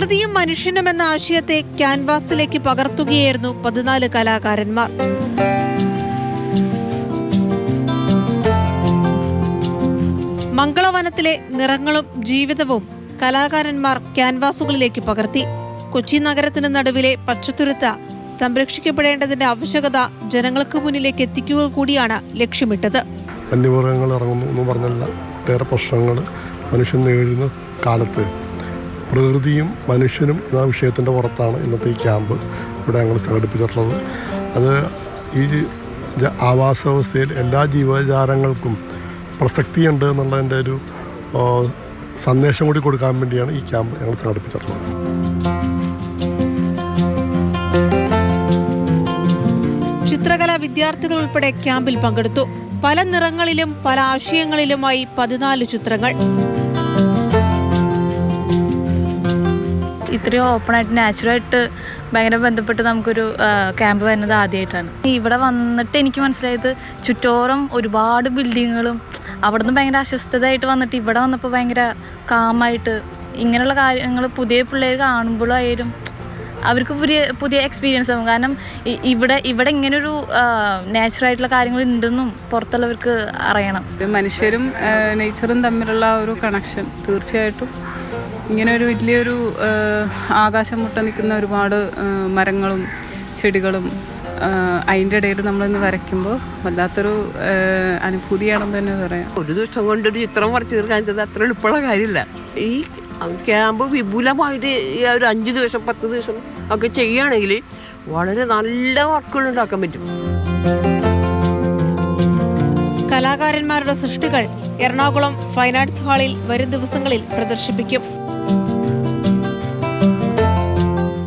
മനുഷ്യനും എന്ന ആശയത്തെ ക്യാൻവാസിലേക്ക് പകർത്തുകയായിരുന്നു പതിനാല് കലാകാരന്മാർ. മംഗളവനത്തിലെ നിറങ്ങളും ജീവിതവും കലാകാരന്മാർ ക്യാൻവാസുകളിലേക്ക് പകർത്തി. കൊച്ചി നഗരത്തിന് നടുവിലെ പച്ചത്തുരുത്ത സംരക്ഷിക്കപ്പെടേണ്ടതിന്റെ ആവശ്യകത ജനങ്ങൾക്ക് മുന്നിലേക്ക് എത്തിക്കുക കൂടിയാണ് ലക്ഷ്യമിട്ടത്. വന്യമൃഗങ്ങൾ ഇറങ്ങുന്നു എന്ന് പറഞ്ഞല്ല ഒട്ടേറെ പ്രശ്നങ്ങൾ മനുഷ്യൻ നേരിടുന്ന കാലത്ത് പ്രകൃതിയും മനുഷ്യനും എന്ന വിഷയത്തിന്റെ പുറത്താണ് ഇന്നത്തെ ഈ ക്യാമ്പ് ഇവിടെ ഞങ്ങൾ സംഘടിപ്പിച്ചിട്ടുള്ളത്. അത് ഈ ആവാസ വ്യവസ്ഥയിൽ എല്ലാ ജീവജാലങ്ങൾക്കും പ്രസക്തിയുണ്ട് എന്നുള്ളതിന്റെ ഒരു സന്ദേശം കൂടി കൊടുക്കാൻ വേണ്ടിയാണ് ഈ ക്യാമ്പ് ഞങ്ങൾ സംഘടിപ്പിച്ചിട്ടുള്ളത്. ചിത്രകലാ വിദ്യാർത്ഥികൾ ഉൾപ്പെടെ ക്യാമ്പിൽ പങ്കെടുത്തു. പല നിറങ്ങളിലും പല ആശയങ്ങളിലുമായി പതിനാല് ചിത്രങ്ങൾ. ഇത്രയും ഓപ്പണായിട്ട് നാച്ചുറായിട്ട് ഭയങ്കര ബന്ധപ്പെട്ട് നമുക്കൊരു ക്യാമ്പ് വരുന്നത് ആദ്യമായിട്ടാണ് ഇവിടെ വന്നിട്ട് എനിക്ക് മനസ്സിലായത് ചുറ്റോറം ഒരുപാട് ബിൽഡിങ്ങുകളും അവിടെ നിന്ന് ഭയങ്കര അസ്വസ്ഥതയായിട്ട് വന്നിട്ട് ഇവിടെ വന്നപ്പോൾ ഭയങ്കര കാമായിട്ട് ഇങ്ങനെയുള്ള കാര്യങ്ങൾ പുതിയ പിള്ളേർ കാണുമ്പോഴായാലും അവർക്ക് പുതിയ പുതിയ എക്സ്പീരിയൻസ് ആവും. കാരണം ഇവിടെ ഇവിടെ ഇങ്ങനൊരു നാച്ചുറായിട്ടുള്ള കാര്യങ്ങൾ ഉണ്ടെന്നും പുറത്തുള്ളവർക്ക് അറിയണം. മനുഷ്യരും നേച്ചറും തമ്മിലുള്ള ഒരു കണക്ഷൻ തീർച്ചയായിട്ടും ഇങ്ങനെ ഒരു വലിയൊരു ആകാശം മുട്ട നിൽക്കുന്ന ഒരുപാട് മരങ്ങളും ചെടികളും അതിന്റെ ഇടയിൽ നമ്മളിന്ന് വരയ്ക്കുമ്പോൾ വല്ലാത്തൊരു അനുഭൂതിയാണെന്ന് തന്നെ പറയാം. ഒരു ദിവസം കൊണ്ട് ഒരു ചിത്രം വരച്ച് തീർക്കാൻ അത്ര എളുപ്പമുള്ള കാര്യമില്ല. ഈ ക്യാമ്പ് വിപുലമായിട്ട് ഈ ഒരു അഞ്ച് ദിവസം പത്ത് ദിവസം ഒക്കെ ചെയ്യുകയാണെങ്കിൽ വളരെ നല്ല വർക്കുകൾ ഉണ്ടാക്കാൻ പറ്റും. കലാകാരന്മാരുടെ സൃഷ്ടികൾ എറണാകുളം ഫൈൻ ആർട്സ് ഹാളിൽ വരും ദിവസങ്ങളിൽ പ്രദർശിപ്പിക്കും.